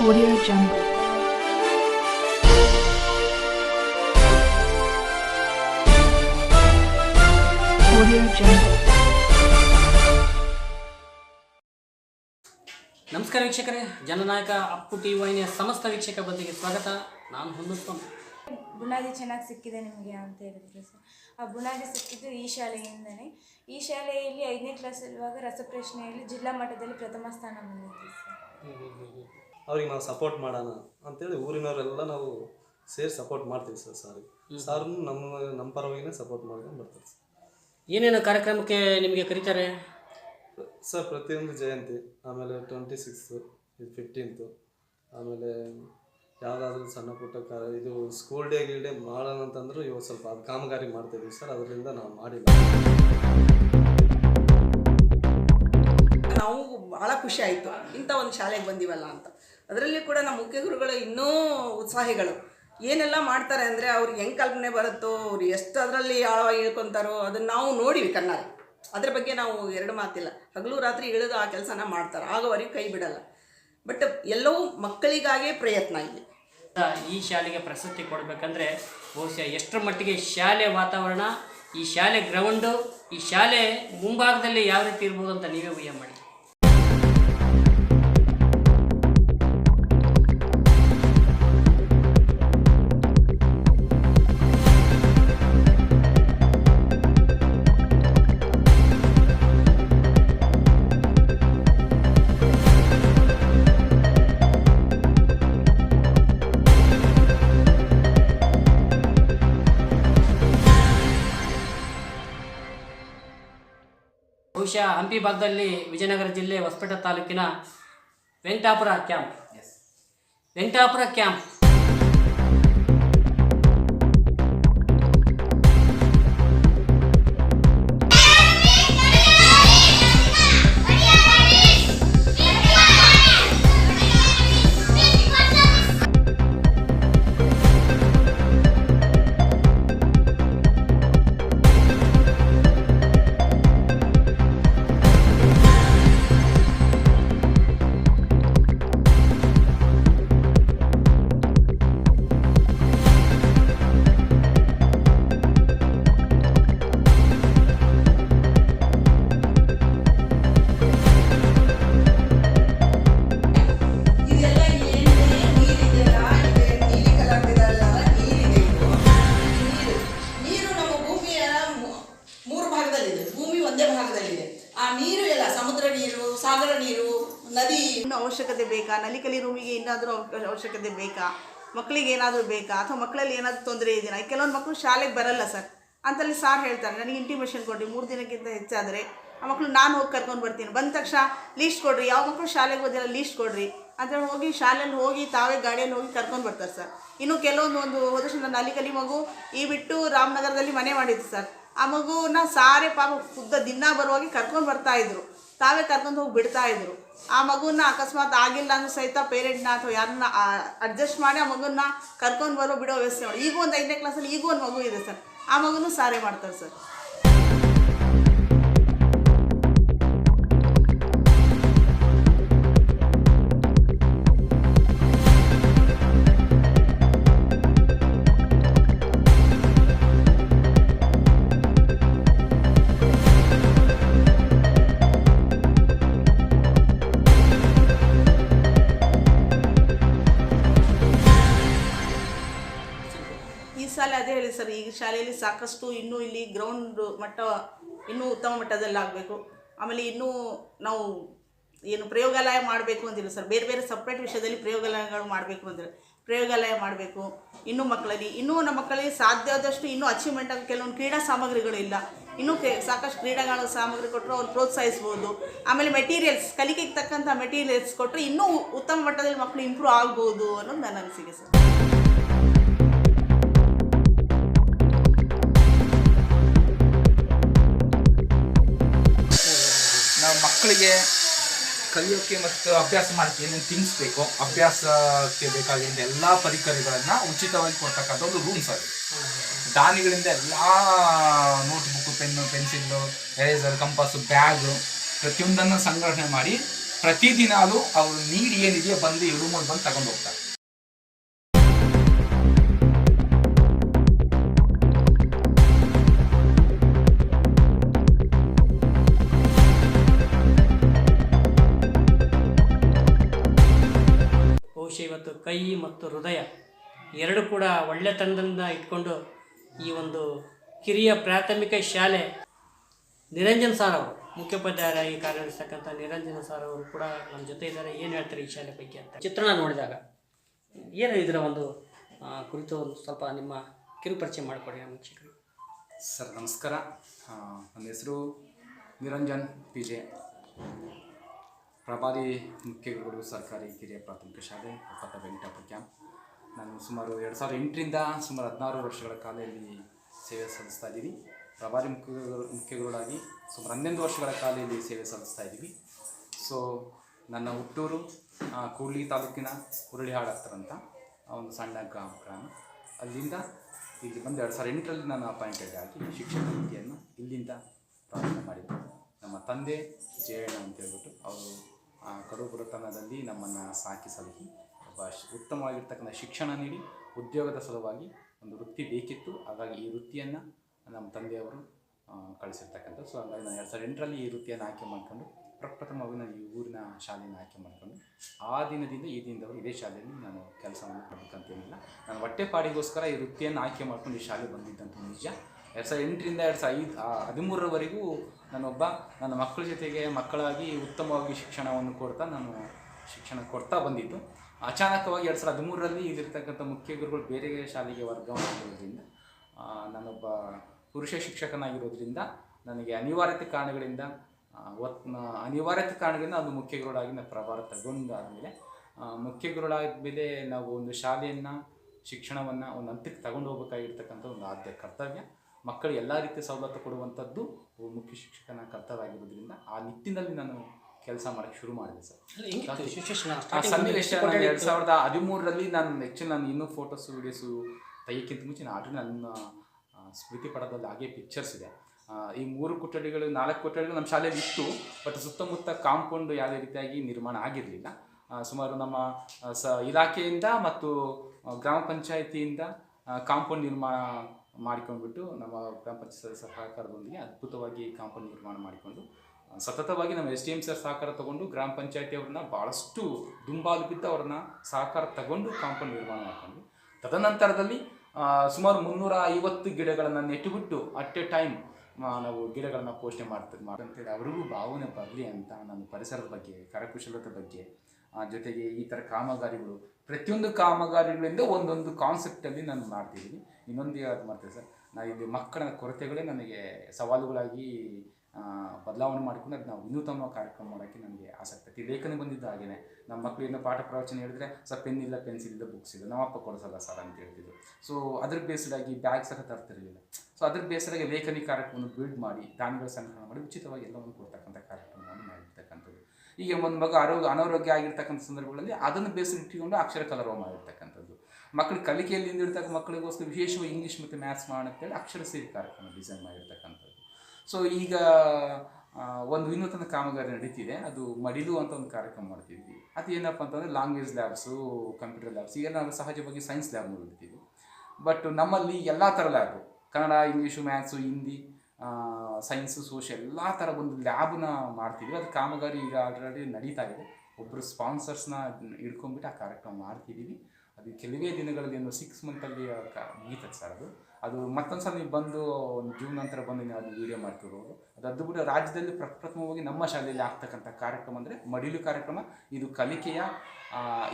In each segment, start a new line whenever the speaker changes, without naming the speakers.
Audio Jungle. Audio Jungle.
ನಮಸ್ಕಾರ ವೀಕ್ಷಕರೇ ಜನನಾಯಕ Appu T ವಾಹಿನಿಯ ಸಮಸ್ತ ವೀಕ್ಷಕ ಬಂದಿಗೆ ಸ್ವಾಗತ. ನಾನು ಹೊಂದಿಸ್ಕೊಂಡು
ಬುನಾದಿ ಚೆನ್ನಾಗಿ ಸಿಕ್ಕಿದೆ ನಿಮಗೆ ಅಂತ ಹೇಳಿದ್ರು ಸರ್. ಆ ಬುನಾದಿ ಸಿಕ್ಕಿದ್ದು ಈ ಶಾಲೆಯಿಂದನೇ. ಈ ಶಾಲೆಯಲ್ಲಿ ಐದನೇ ಕ್ಲಾಸ್ ಇರುವಾಗ ರಸಪ್ರಶ್ನೆಯಲ್ಲಿ ಜಿಲ್ಲಾ ಮಟ್ಟದಲ್ಲಿ ಪ್ರಥಮ ಸ್ಥಾನ ಬಂದಿದ್ದೆ ಸರ್.
ಅವ್ರಿಗೆ ನಾವು ಸಪೋರ್ಟ್ ಮಾಡೋಣ ಅಂತೇಳಿ ಊರಿನವರೆಲ್ಲ ನಾವು ಸೇರಿ ಸಪೋರ್ಟ್ ಮಾಡ್ತೀವಿ ಸರ್ ಸಾರಿಗೆ. ಸಾರು ನಮ್ಮ ನಮ್ಮ ಪರವಾಗಿನೇ ಸಪೋರ್ಟ್ ಮಾಡ್ಕೊಂಡು ಬರ್ತಾರೆ ಸರ್.
ಏನೇನು ಕಾರ್ಯಕ್ರಮಕ್ಕೆ ನಿಮಗೆ ಕರೀತಾರೆ?
ಸರ್ ಪ್ರತಿಯೊಂದು ಜಯಂತಿ ಆಮೇಲೆ ಟ್ವೆಂಟಿ ಸಿಕ್ಸ್ತು ಇದು ಫಿಫ್ಟೀನ್ತು ಆಮೇಲೆ ಯಾವುದಾದ್ರೂ ಸಣ್ಣ ಪುಟ್ಟ ಕ ಇದು ಸ್ಕೂಲ್ ಡೇ ಗಿಲ್ ಡೇ ಮಾಡೋಣ ಅಂತಂದ್ರು ಇವಾಗ ಸ್ವಲ್ಪ ಅದು ಕಾಮಗಾರಿ ಮಾಡ್ತಿದ್ವಿ ಸರ್ ಅದರಿಂದ ನಾವು ಮಾಡಿಲ್ಲ.
ನಾವು ಭಾಳ ಖುಷಿ ಆಯಿತು. ಇಂಥ ಒಂದು ಶಾಲೆಗೆ ಬಂದಿವಲ್ಲ ಅಂತ. ಅದರಲ್ಲಿ ಕೂಡ ನಮ್ಮ ಮುಖ್ಯ ಗುರುಗಳು ಇನ್ನೂ ಉತ್ಸಾಹಿಗಳು. ಏನೆಲ್ಲ ಮಾಡ್ತಾರೆ ಅಂದರೆ ಅವ್ರಿಗೆ ಹೆಂಗೆ ಕಲ್ಪನೆ ಬರುತ್ತೋ, ಅವ್ರು ಎಷ್ಟು ಅದರಲ್ಲಿ ಆಳವಾಗಿ ಇಳ್ಕೊತಾರೋ ಅದನ್ನು ನಾವು ನೋಡಿವಿ ಕಣ್ಣಾರೆ. ಅದ್ರ ಬಗ್ಗೆ ನಾವು ಎರಡು ಮಾತಿಲ್ಲ. ಹಗಲು ರಾತ್ರಿ ಇಳಿದು ಆ ಕೆಲಸನ ಮಾಡ್ತಾರೆ. ಆಗವರಿಗೆ ಕೈ ಬಿಡಲ್ಲ. ಬಟ್ ಎಲ್ಲವೂ ಮಕ್ಕಳಿಗಾಗೇ ಪ್ರಯತ್ನ ಇಲ್ಲಿ.
ಈ ಶಾಲೆಗೆ ಪ್ರಶಸ್ತಿ ಕೊಡಬೇಕಂದ್ರೆ ಬಹುಶಃ ಎಷ್ಟರ ಮಟ್ಟಿಗೆ ಶಾಲೆ ವಾತಾವರಣ, ಈ ಶಾಲೆ ಗ್ರೌಂಡು ಈ ಶಾಲೆ ಮುಂಭಾಗದಲ್ಲಿ ಯಾವ ರೀತಿ ಇರ್ಬೋದು ಅಂತ ನೀವೇ ಊಹೆ ಮಾಡಿ. ಬಹುಶಃ ಹಂಪಿ ಭಾಗದಲ್ಲಿ ವಿಜಯನಗರ ಜಿಲ್ಲೆ ಹೊಸಪೇಟೆ ತಾಲೂಕಿನ ವೆಂಕಟಾಪುರ ಕ್ಯಾಂಪ್. ವೆಂಕಟಾಪುರ ಕ್ಯಾಂಪ್.
ನಲಿಕಲಿ ರೂಮಿಗೆ ಏನಾದರೂ ಅವಶ್ಯಕತೆ ಬೇಕಾ? ಮಕ್ಕಳಿಗೆ ಏನಾದರೂ ಬೇಕಾ? ಅಥವಾ ಮಕ್ಕಳಲ್ಲಿ ಏನಾದರೂ ತೊಂದರೆ ಇದೆಯಾ? ಕೆಲವೊಂದು ಮಕ್ಕಳು ಶಾಲೆಗೆ ಬರಲ್ಲ ಸರ್. ಅಂತಲ್ಲಿ ಸಾರ್ ಹೇಳ್ತಾರೆ, ನನಗೆ ಇಂಟಿಮೇಷನ್ ಕೊಡಿ ಮೂರು ದಿನಕ್ಕಿಂತ ಹೆಚ್ಚಾದರೆ ಆ ಮಕ್ಕಳು ನಾನು ಹೋಗಿ ಕರ್ಕೊಂಡು ಬರ್ತೀನಿ. ಬಂದ ತಕ್ಷಣ ಲೀಸ್ಟ್ ಕೊಡ್ರಿ. ಯಾವ ಮಕ್ಕಳು ಶಾಲೆಗೆ ಹೋದಿಲ್ಲ ಲೀಸ್ಟ್ ಕೊಡ್ರಿ. ಅಂತ ಹೋಗಿ ಶಾಲೆಯಲ್ಲಿ ಹೋಗಿ ತಾವೇ ಗಾಡಿಯಲ್ಲಿ ಹೋಗಿ ಕರ್ಕೊಂಡು ಬರ್ತಾರೆ ಸರ್. ಇನ್ನು ಕೆಲವೊಂದು ಒಂದು ಹೋದ ವರ್ಷ ನನ್ನ ಅಲಿಕಲಿ ಮಗು ಈ ಬಿಟ್ಟು ರಾಮನಗರದಲ್ಲಿ ಮನೆ ಮಾಡಿದ್ದು ಸರ್. ಆ ಮಗುನ ಸಾರೆ ಪಾಪ ಖುದ್ದ ದಿನ ಬರುವಾಗಿ ಕರ್ಕೊಂಡು ಬರ್ತಾ ಇದ್ರು. ತಾವೇ ಕರ್ಕೊಂಡು ಹೋಗಿ ಬಿಡ್ತಾ ಇದ್ರು. ಆ ಮಗುನ ಅಕಸ್ಮಾತ್ ಆಗಿಲ್ಲ ಅಂದ್ರೆ ಸಹಿತ ಪೇರೆಂಟ್ನ ಅಥವಾ ಯಾರನ್ನ ಅಡ್ಜಸ್ಟ್ ಮಾಡಿ ಆ ಮಗುನ ಕರ್ಕೊಂಡು ಬರೋ ಬಿಡೋ ವ್ಯವಸ್ಥೆ ಮಾಡಿ ಈಗ ಒಂದು ಐದನೇ ಕ್ಲಾಸಲ್ಲಿ ಈಗ ಒಂದು ಮಗು ಇದೆ ಸರ್. ಆ ಮಗುನೂ ಸಾರಿ ಮಾಡ್ತಾರೆ ಸರ್. ಅದೇ ಹೇಳಿ ಸರ್, ಈ ಶಾಲೆಯಲ್ಲಿ ಸಾಕಷ್ಟು ಇನ್ನೂ ಇಲ್ಲಿ ಗ್ರೌಂಡ್ ಮಟ್ಟ, ಇನ್ನೂ ಉತ್ತಮ ಮಟ್ಟದಲ್ಲಿ ಆಗಬೇಕು ಆಮೇಲೆ ಇನ್ನೂ ನಾವು ಏನು ಪ್ರಯೋಗಾಲಯ ಮಾಡಬೇಕು ಅಂತಿಲ್ಲ ಸರ್. ಬೇರೆ ಬೇರೆ ಸಪ್ರೇಟ್ ವಿಷಯದಲ್ಲಿ ಪ್ರಯೋಗಾಲಯಗಳು ಮಾಡಬೇಕು ಅಂದರೆ ಪ್ರಯೋಗಾಲಯ ಮಾಡಬೇಕು, ಇನ್ನೂ ಮಕ್ಕಳಲ್ಲಿ, ಇನ್ನೂ ನಮ್ಮ ಮಕ್ಕಳಿಗೆ ಸಾಧ್ಯವಾದಷ್ಟು ಇನ್ನೂ ಅಚೀವ್ಮೆಂಟ್ ಆಗಿ ಕೆಲವೊಂದು ಕ್ರೀಡಾ ಸಾಮಗ್ರಿಗಳು ಇಲ್ಲ. ಇನ್ನೂ ಸಾಕಷ್ಟು ಕ್ರೀಡಾಗಳ ಸಾಮಗ್ರಿ ಕೊಟ್ಟರು ಅವ್ರು ಪ್ರೋತ್ಸಾಹಿಸ್ಬೋದು. ಆಮೇಲೆ ಮೆಟೀರಿಯಲ್ಸ್ ಕಲಿಕೆಗೆ ತಕ್ಕಂಥ ಮೆಟೀರಿಯಲ್ಸ್ ಕೊಟ್ಟರೆ ಇನ್ನೂ ಉತ್ತಮ ಮಟ್ಟದಲ್ಲಿ ಮಕ್ಕಳು ಇಂಪ್ರೂವ್ ಆಗ್ಬೋದು ಅನ್ನೋದು ನನ್ನ ಅನಿಸಿಕೆ ಸರ್.
ಮಕ್ಕಳಿಗೆ ಕಲಿಯೋಕ್ಕೆ ಮತ್ತು ಅಭ್ಯಾಸ ಮಾಡೋಕ್ಕೆ ಏನೇನು ಥಿಂಗ್ಸ್ ಬೇಕೋ ಅಭ್ಯಾಸಕ್ಕೆ ಬೇಕಾಗಿದ್ದ ಎಲ್ಲ ಪರಿಕರಗಳನ್ನು ಉಚಿತವಾಗಿ ಕೊಡ್ತಕ್ಕಂಥ ಒಂದು ರೂಮ್ಸ್ ಅದು ದಾನಿಗಳಿಂದ ಎಲ್ಲ notebook pen pencil eraser compass bag ಪ್ರತಿಯೊಂದನ್ನು ಸಂಗ್ರಹಣೆ ಮಾಡಿ ಪ್ರತಿದಿನಾಲೂ ಅವ್ರ ನೀಡ್ ಏನಿದೆಯೋ ಬಂದು ಈ ರೂಮಲ್ಲಿ ಬಂದು ತಗೊಂಡು ಹೋಗ್ತಾರೆ.
ಕೈ ಮತ್ತು ಹೃದಯ ಎರಡು ಕೂಡ ಒಳ್ಳೆತನದಿಂದ ಇಟ್ಕೊಂಡು ಈ ಒಂದು ಕಿರಿಯ ಪ್ರಾಥಮಿಕ ಶಾಲೆ. ನಿರಂಜನ್ ಸಾರ್ ಅವರು, ಮುಖ್ಯೋಪಾಧ್ಯಾಯರಾಗಿ ಕಾರ್ಯನಿರ್ವಹಿಸ್ತಕ್ಕಂಥ ನಿರಂಜನ ಸಾರ್ ಅವರು ಕೂಡ ನಮ್ಮ ಜೊತೆ ಇದ್ದಾರೆ. ಏನು ಹೇಳ್ತಾರೆ ಈ ಶಾಲೆ ಬಗ್ಗೆ ಅಂತ? ಚಿತ್ರಣ ನೋಡಿದಾಗ ಏನು ಇದರ ಒಂದು ಕುರಿತು ಒಂದು ಸ್ವಲ್ಪ ನಿಮ್ಮ ಕಿರು ಪರಿಚಯ ಮಾಡಿಕೊಡಿ ನಮ್ಮ ಶಿಕ್ಷಕರು
ಸರ್, ನಮಸ್ಕಾರ. ನನ್ನ ಹೆಸರು ನಿರಂಜನ್ ಪಿ ಜೆ. ಪ್ರಭಾರಿ ಮುಖ್ಯಗಳು ಸರ್ಕಾರಿ ಕಿರಿಯ ಪ್ರಾಥಮಿಕ ಶಾಲೆ ಒಪ್ಪತ್ತ ವೆಂಕಟಪ್ಪ ಕ್ಯಾಂಪ್ ನಾನು ಸುಮಾರು ಎರಡು ಸಾವಿರದ ಎಂಟರಿಂದ ಸುಮಾರು ಹದಿನಾರು ವರ್ಷಗಳ ಕಾಲ ಇಲ್ಲಿ ಸೇವೆ ಸಲ್ಲಿಸ್ತಾ ಇದ್ದೀವಿ ಪ್ರಭಾರಿ ಮುಖ್ಯಗಳು ಮುಖ್ಯಗಳಾಗಿ ಸುಮಾರು ಹನ್ನೊಂದು ವರ್ಷಗಳ ಕಾಲ ಇಲ್ಲಿ ಸೇವೆ ಸಲ್ಲಿಸ್ತಾ ಇದ್ದೀವಿ. ಸೊ ನನ್ನ ಹುಟ್ಟೂರು ಕೂಡ್ಲಿ ತಾಲೂಕಿನ ಹುರುಳಿಹಾಳ ಹತ್ರ ಅಂತ ಒಂದು ಸಣ್ಣ ಗ್ರಾಮ ಗ್ರಾಮ. ಅಲ್ಲಿಂದ ಇಲ್ಲಿ ಬಂದು ಎರಡು ಸಾವಿರದ ಎಂಟರಲ್ಲಿ ನಾನು ಅಪಾಯಿಂಟೆಡ್ ಆಗಿ ಶಿಕ್ಷಣ ನೀತಿಯನ್ನು ಇಲ್ಲಿಂದ ಪ್ರಾರಂಭ ಮಾಡಿದ್ದೆ. ನಮ್ಮ ತಂದೆ ಜಯಣ್ಣ ಅಂತ ಹೇಳ್ಬಿಟ್ಟು ಅವರು ಆ ಕಡು ಬಡತನದಲ್ಲಿ ನಮ್ಮನ್ನು ಸಾಕಿ ಸಲಹಿ ಒಬ್ಬ ಉತ್ತಮವಾಗಿರ್ತಕ್ಕಂಥ ಶಿಕ್ಷಣ ನೀಡಿ ಉದ್ಯೋಗದ ಸಲುವಾಗಿ ಒಂದು ವೃತ್ತಿ ಬೇಕಿತ್ತು. ಹಾಗಾಗಿ ಈ ವೃತ್ತಿಯನ್ನು ನಮ್ಮ ತಂದೆಯವರು ಕಳಿಸಿರ್ತಕ್ಕಂಥದ್ದು. ಕಳಿಸಿರ್ತಕ್ಕಂಥ ಸೊ ಹಾಗಾಗಿ ನಾನು ಎರಡು ಸಾವಿರದ ಎಂಟರಲ್ಲಿ ಈ ವೃತ್ತಿಯನ್ನು ಆಯ್ಕೆ ಮಾಡಿಕೊಂಡು, ಪ್ರಪ್ರಥಮವಾಗಿ ನಾನು ಈ ಊರಿನ ಶಾಲೆಯನ್ನು ಆಯ್ಕೆ ಮಾಡಿಕೊಂಡು, ಆ ದಿನದಿಂದ ಈ ದಿನದವರೆಗೆ ಇದೇ ಶಾಲೆಯಲ್ಲಿ ನಾನು ಕೆಲಸವನ್ನು ಮಾಡಬೇಕಂತೇನಿಲ್ಲ. ನಾನು ಹೊಟ್ಟೆಪಾಡಿಗೋಸ್ಕರ ಈ ವೃತ್ತಿಯನ್ನು ಆಯ್ಕೆ ಮಾಡ್ಕೊಂಡು ಈ ಶಾಲೆ ಬಂದಿದ್ದಂಥ ನಿಜ. ಎರಡು ಸಾವಿರದ ಎಂಟರಿಂದ ಎರಡು ಸಾವಿರದ ಐದು ಹದಿಮೂರರವರೆಗೂ ನಾನೊಬ್ಬ, ನನ್ನ ಮಕ್ಕಳ ಜೊತೆಗೆ ಮಕ್ಕಳಾಗಿ ಉತ್ತಮವಾಗಿ ಶಿಕ್ಷಣವನ್ನು ಕೊಡ್ತಾ ನಾನು ಶಿಕ್ಷಣ ಕೊಡ್ತಾ ಬಂದಿದ್ದು. ಅಚಾನಕವಾಗಿ ಎರಡು ಸಾವಿರದ ಹದಿಮೂರರಲ್ಲಿ ಇಲ್ಲಿರ್ತಕ್ಕಂಥ ಮುಖ್ಯ ಗುರುಗಳು ಬೇರೆ ಶಾಲೆಗೆ ವರ್ಗಾವಣೆ ಆಗಿರೋದ್ರಿಂದ ನಾನೊಬ್ಬ ಪುರುಷ ಶಿಕ್ಷಕನಾಗಿರೋದ್ರಿಂದ ನನಗೆ ಅನಿವಾರ್ಯತೆ ಕಾರಣಗಳಿಂದ ಒತ್ ಅನಿವಾರ್ಯತೆ ಕಾರಣಗಳಿಂದ ಅದು ಮುಖ್ಯ ಗುರುಗಳಾಗಿ ನಾನು ಪ್ರಭಾರ ತಗೊಂಡಾದಮೇಲೆ ಮುಖ್ಯ ಗುರುಳಾದ್ಮೇಲೆ ನಾವು ಒಂದು ಶಾಲೆಯನ್ನು, ಶಿಕ್ಷಣವನ್ನು ಒಂದು ಹಂತಕ್ಕೆ ತಗೊಂಡು ಹೋಗ್ಬೇಕಾಗಿರ್ತಕ್ಕಂಥ ಒಂದು ಆದ್ಯ ಕರ್ತವ್ಯ. ಮಕ್ಕಳಿಗೆ ಎಲ್ಲ ರೀತಿಯ ಸವಲತ್ತು ಕೊಡುವಂಥದ್ದು ಮುಖ್ಯ ಶಿಕ್ಷಕನ ಕರ್ತವ್ಯ ಆಗಿರೋದ್ರಿಂದ ಆ ನಿಟ್ಟಿನಲ್ಲಿ ನಾನು ಕೆಲಸ ಮಾಡಕ್ಕೆ ಶುರು ಮಾಡಿದೆ ಸರ್. ಸನ್ನಿವೇಶ ನಾನು ಎರಡು ಸಾವಿರದ ಹದಿಮೂರರಲ್ಲಿ ನಾನು ಆ್ಯಕ್ಚುಲಿ ನಾನು ಇನ್ನೂ ಫೋಟೋಸು ವೀಡಿಯೋಸು ತೆಗಿಯೋಕ್ಕಿಂತ ಮುಂಚೆ ನಾನು ಆಲ್ರೆಡಿ ನನ್ನ ಸ್ಮೃತಿ ಪಡೆದಲ್ಲಿ ಹಾಗೆ ಪಿಕ್ಚರ್ಸ್ ಇದೆ. ಈ ಮೂರು ಕೊಠಡಿಗಳು ನಾಲ್ಕು ಕೊಠಡಿಗಳು ನಮ್ಮ ಶಾಲೆಯಲ್ಲಿ ಇತ್ತು ಬಟ್ ಸುತ್ತಮುತ್ತ ಕಾಂಪೌಂಡ್ ಯಾವುದೇ ರೀತಿಯಾಗಿ ನಿರ್ಮಾಣ ಆಗಿರಲಿಲ್ಲ. ಸುಮಾರು ನಮ್ಮ ಸ ಇಲಾಖೆಯಿಂದ ಮತ್ತು ಗ್ರಾಮ ಪಂಚಾಯಿತಿಯಿಂದ ಕಾಂಪೌಂಡ್ ನಿರ್ಮಾಣ ಮಾಡಿಕೊಂಡ್ಬಿಟ್ಟು ನಮ್ಮ ಗ್ರಾಮ ಪಂಚಾಯತ್ ಸಹಕಾರದೊಂದಿಗೆ ಅದ್ಭುತವಾಗಿ ಕಾಂಪೌಂಡ್ ನಿರ್ಮಾಣ ಮಾಡಿಕೊಂಡು ಸತತವಾಗಿ ನಮ್ಮ ಎಸ್ ಡಿ ಎಂ ಸರ್ ಸಹಕಾರ ತಗೊಂಡು ಗ್ರಾಮ ಪಂಚಾಯತಿ ಅವ್ರನ್ನ ಭಾಳಷ್ಟು ದುಂಬಾಲು ಬಿದ್ದು ಅವ್ರನ್ನ ಸಹಕಾರ ತಗೊಂಡು ಕಾಂಪೌಂಡ್ ನಿರ್ಮಾಣ ಮಾಡ್ಕೊಂಡ್ವಿ. ತದನಂತರದಲ್ಲಿ ಸುಮಾರು ಮುನ್ನೂರ ಐವತ್ತು ಗಿಡಗಳನ್ನು ನೆಟ್ಟುಬಿಟ್ಟು ಅಟ್ ಎ ಟೈಮ್ ನಾವು ಗಿಡಗಳನ್ನು ಪೋಷಣೆ ಮಾಡ್ತೀವಿ ಅಂತೇಳಿ ಅವ್ರಿಗೂ ಭಾವನೆ ಬರಲಿ ಅಂತ ನಾನು ಪರಿಸರದ ಬಗ್ಗೆ, ಕರಕುಶಲತೆ ಬಗ್ಗೆ ಜೊತೆಗೆ ಈ ಥರ ಕಾಮಗಾರಿಗಳು, ಪ್ರತಿಯೊಂದು ಕಾಮಗಾರಿಗಳಿಂದ ಒಂದೊಂದು ಕಾನ್ಸೆಪ್ಟಲ್ಲಿ ನಾನು ಮಾಡ್ತಿದ್ದೀನಿ. ಇನ್ನೊಂದು ಯಾವ್ದು ಮಾಡ್ತೇನೆ ಸರ್ ನಾನು ಇಲ್ಲಿ ಮಕ್ಕಳ ಕೊರತೆಗಳೇ ನನಗೆ ಸವಾಲುಗಳಾಗಿ ಬದಲಾವಣೆ ಮಾಡಿಕೊಂಡು ಅದು ನಾವು ವಿನೂತನ ಕಾರ್ಯಕ್ರಮ ಮಾಡೋಕ್ಕೆ ನನಗೆ ಆಸಕ್ತಿ ಐತಿ ಲೇಖನ ಬಂದಿದ್ದ ಹಾಗೇನೆ, ನಮ್ಮ ಮಕ್ಕಳಿಂದ ಪಾಠ ಪ್ರವಚನ ಹೇಳಿದ್ರೆ ಸರ್, ಪೆನ್ ಇಲ್ಲ, ಪೆನ್ಸಿಲ್ ಇಲ್ಲ, ಬುಕ್ಸ್ ಇಲ್ಲ, ನಮ್ಮ ಅಪ್ಪ ಕೊಡಿಸಲ್ಲ ಸರ್ ಅಂತ ಹೇಳ್ತಿದ್ರು. ಸೊ ಅದ್ರ ಆಗಿ ಬ್ಯಾಗ್ ಸಹ ತರ್ತಿರಲಿಲ್ಲ. ಸೊ ಅದ್ರ ಬೇಸರಾಗಿ ಲೇಖನಿ ಕಾರ್ಯಕ್ರಮವನ್ನು ಬಿಲ್ಡ್ ಮಾಡಿ, ದಾನಿಗಳ ಸಂಗ್ರಹಣ ಮಾಡಿ, ಉಚಿತವಾಗಿ ಎಲ್ಲವನ್ನು ಕೊಡ್ತಕ್ಕಂಥ ಕಾರ್ಯಕ್ರಮವನ್ನು ಈಗ ಒಂದು ಮಗು ಆರೋಗ್ಯ, ಅನಾರೋಗ್ಯ ಆಗಿರ್ತಕ್ಕಂಥ ಸಂದರ್ಭಗಳಲ್ಲಿ ಅದನ್ನು ಬೇಸರ ಇಟ್ಟುಕೊಂಡು ಅಕ್ಷರ ಕಲರವ ಮಾಡಿರ್ತಕ್ಕಂಥದ್ದು. ಮಕ್ಕಳು ಕಲಿಕೆಯಲ್ಲಿ ಹಿಂದಿರ್ತಕ್ಕ ಮಕ್ಕಳಿಗೋಸ್ಕರ ವಿಶೇಷವಾಗಿ ಇಂಗ್ಲೀಷ್ ಮತ್ತು ಮ್ಯಾಥ್ಸ್ ಅಂತೇಳಿ ಅಕ್ಷರ ಸೇರಿ ಕಾರ್ಯಕ್ರಮ ಡಿಸೈನ್ ಮಾಡಿರ್ತಕ್ಕಂಥದ್ದು. ಸೊ ಈಗ ಒಂದು ವಿನೂತನ ಕಾಮಗಾರಿ ನಡೀತಿದೆ. ಅದು ಮಡಿಲು ಅಂತ ಒಂದು ಕಾರ್ಯಕ್ರಮ ಮಾಡ್ತಿದ್ವಿ. ಅದು ಏನಪ್ಪ ಅಂತಂದರೆ ಲ್ಯಾಂಗ್ವೇಜ್ ಲ್ಯಾಬ್ಸು ಕಂಪ್ಯೂಟರ್ ಲ್ಯಾಬ್ಸ್ ಈಗ ನಾವು ಸಹಜವಾಗಿ ಸೈನ್ಸ್ ಲ್ಯಾಬ್ ನೋಡಿರ್ತೀವಿ ಬಟ್ ನಮ್ಮಲ್ಲಿ ಎಲ್ಲ ಥರ lab Kannada English maths Hindi science social ಎಲ್ಲ ಥರ ಒಂದು ಲ್ಯಾಬ್ನ ಮಾಡ್ತೀವಿ ಅದು ಕಾಮಗಾರಿ ಈಗ ಆಲ್ರೆಡಿ ನಡೀತಾ ಇದೆ. ಒಬ್ಬರು ಸ್ಪಾನ್ಸರ್ಸ್ನ ಹಿಡ್ಕೊಂಡ್ಬಿಟ್ಟು ಆ ಕಾರ್ಯಕ್ರಮ ಮಾಡ್ತಿದ್ದೀವಿ. ಅದು ಕೆಲವೇ ದಿನಗಳಲ್ಲಿ ಒಂದು ಸಿಕ್ಸ್ ಮಂತಲ್ಲಿ ಮುಗೀತದೆ ಸರ್ ಅದು. ಅದು ಮತ್ತೊಂದು ಸಲ ನೀವು ಬಂದು ಒಂದು ಜೂನ್ ನಂತರ ಬಂದು ನೀವು ಅದು ವೀಡಿಯೋ ಮಾಡ್ತಿರೋರು ಅದು ಬಿಟ್ಟು ರಾಜ್ಯದಲ್ಲಿ ಪ್ರಪ್ರಥಮವಾಗಿ ನಮ್ಮ ಶಾಲೆಯಲ್ಲಿ ಆಗ್ತಕ್ಕಂಥ ಕಾರ್ಯಕ್ರಮ ಅಂದರೆ ಮಡಿಲು ಕಾರ್ಯಕ್ರಮ. ಇದು ಕಲಿಕೆಯ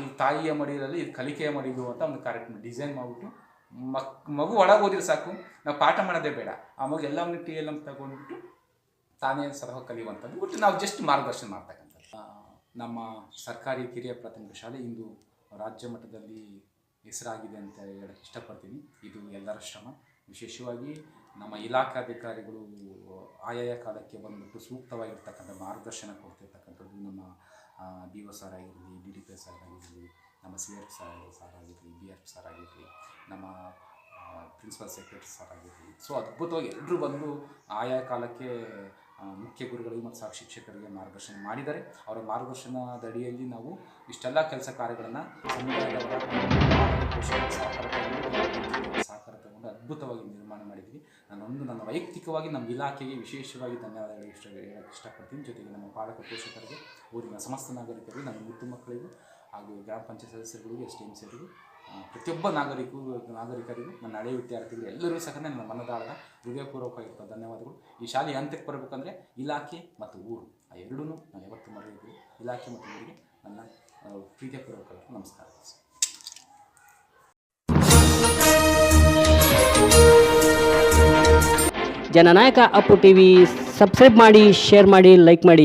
ಇದು ತಾಯಿಯ ಮಡಿಲಲ್ಲಿ ಇದು ಕಲಿಕೆಯ ಮಡಿಲು ಅಂತ ಒಂದು ಕಾರ್ಯಕ್ರಮ ಡಿಸೈನ್ ಮಾಡಿಬಿಟ್ಟು ಮಕ್ ಮಗು ಒಳಗೆ ಓದಿದ್ರೆ ಸಾಕು, ನಾವು ಪಾಠ ಮಾಡೋದೇ ಬೇಡ. ಆ ಮಗು ಎಲ್ಲವನ್ನು ಟಿ ಎಲ್ ಎಂ ತಗೊಂಡ್ಬಿಟ್ಟು ತಾನೇ ಸಲಹ ಕಲಿಯುವಂಥದ್ದು. ಒಟ್ಟು ನಾವು ಜಸ್ಟ್ ಮಾರ್ಗದರ್ಶನ ಮಾಡ್ತಕ್ಕಂಥದ್ದು. ನಮ್ಮ ಸರ್ಕಾರಿ ಕಿರಿಯ ಪ್ರಾಥಮಿಕ ಶಾಲೆ ಇಂದು ರಾಜ್ಯ ಮಟ್ಟದಲ್ಲಿ ಹೆಸರಾಗಿದೆ ಅಂತ ಹೇಳಕ್ಕೆ ಇಷ್ಟಪಡ್ತೀನಿ. ಇದು ಎಲ್ಲರ ಶ್ರಮ. ವಿಶೇಷವಾಗಿ ನಮ್ಮ ಇಲಾಖಾಧಿಕಾರಿಗಳು ಆಯಾಯ ಕಾಲಕ್ಕೆ ಬಂದುಬಿಟ್ಟು ಸೂಕ್ತವಾಗಿರ್ತಕ್ಕಂಥ ಮಾರ್ಗದರ್ಶನ ಕೊಡ್ತಿರ್ತಕ್ಕಂಥದ್ದು ನಮ್ಮ ಡಿ ಒ ಸರ್ ಆಗಿರಲಿ, ಡಿ ಡಿ ಪಿ ಎಸ್ ಆಗಿರಲಿ ನಮ್ಮ ಸಿ ಆರ್ ಸರ್ ಸರ್ ಆಗಿರಲಿ ಬಿ ಆರ್ ಸರ್ ಆಗಿರಲಿ ನಮ್ಮ ಪ್ರಿನ್ಸಿಪಲ್ ಸೆಕ್ರೆಟರಿ ಸರ್ ಆಗಿರಲಿ. ಸೊ ಅದ್ಭುತವಾಗಿ ಎಲ್ಲರೂ ಬಂದು ಆಯಾ ಕಾಲಕ್ಕೆ ಮುಖ್ಯ ಗುರುಗಳಿಗೆ ಮತ್ತು ಸಹ ಶಿಕ್ಷಕರಿಗೆ ಮಾರ್ಗದರ್ಶನ ಮಾಡಿದ್ದಾರೆ. ಅವರ ಮಾರ್ಗದರ್ಶನದ ಅಡಿಯಲ್ಲಿ ನಾವು ಇಷ್ಟೆಲ್ಲ ಕೆಲಸ ಕಾರ್ಯಗಳನ್ನು ಸಮುದಾಯದ ಸಹಕಾರ ತಗೊಂಡು, ಅದ್ಭುತವಾಗಿ ನಿರ್ಮಾಣ ಮಾಡಿದ್ದೀವಿ. ನಾನೊಂದು ನನ್ನ ವೈಯಕ್ತಿಕವಾಗಿ ನಮ್ಮ ಇಲಾಖೆಗೆ ವಿಶೇಷವಾಗಿ ಧನ್ಯವಾದಗಳು ಇಷ್ಟ ಇಷ್ಟಪಡ್ತೀನಿ. ಜೊತೆಗೆ ನಮ್ಮ ಪಾಲಕ ಪೋಷಕರಿಗೆ ಊರಿನ ಸಮಸ್ತ ನಾಗರಿಕರಿಗೆ ನಮ್ಮ ಮುದ್ದು ಮಕ್ಕಳಿಗೂ ಹಾಗೂ ಗ್ರಾಮ ಪಂಚಾಯತ್ ಸದಸ್ಯರುಗಳಿಗೆ ಎಸ್ ಟಿ ಎಂ ಪ್ರತಿಯೊಬ್ಬ ನಾಗರಿಕರು ನಾಗರಿಕರಿಗೂ ನನ್ನ ಹಳೆಯ ವಿದ್ಯಾರ್ಥಿಗಳು ಎಲ್ಲರೂ ಸಹ ನನ್ನ ಮನದಾಳದ ಹೃದಯಪೂರ್ವಕವಾಗಿರುವ ಧನ್ಯವಾದಗಳು. ಈ ಶಾಲೆ ಹಂತಕ್ಕೆ ಬರಬೇಕಂದ್ರೆ ಇಲಾಖೆ ಮತ್ತು ಊರು. ಆ ಎರಡೂ ನಾನು ಯಾವತ್ತೂ ಮರೆಯಬೇಕು ಇಲಾಖೆ ಮತ್ತು ಊರಿಗೆ ನನ್ನ ಪ್ರೀತಿಯಪೂರ್ವಕ ನಮಸ್ಕಾರ.
ಜನನಾಯಕ ಅಪ್ಪು ಟಿವಿ, ಸಬ್ಸ್ಕ್ರೈಬ್ ಮಾಡಿ, ಶೇರ್ ಮಾಡಿ, ಲೈಕ್ ಮಾಡಿ.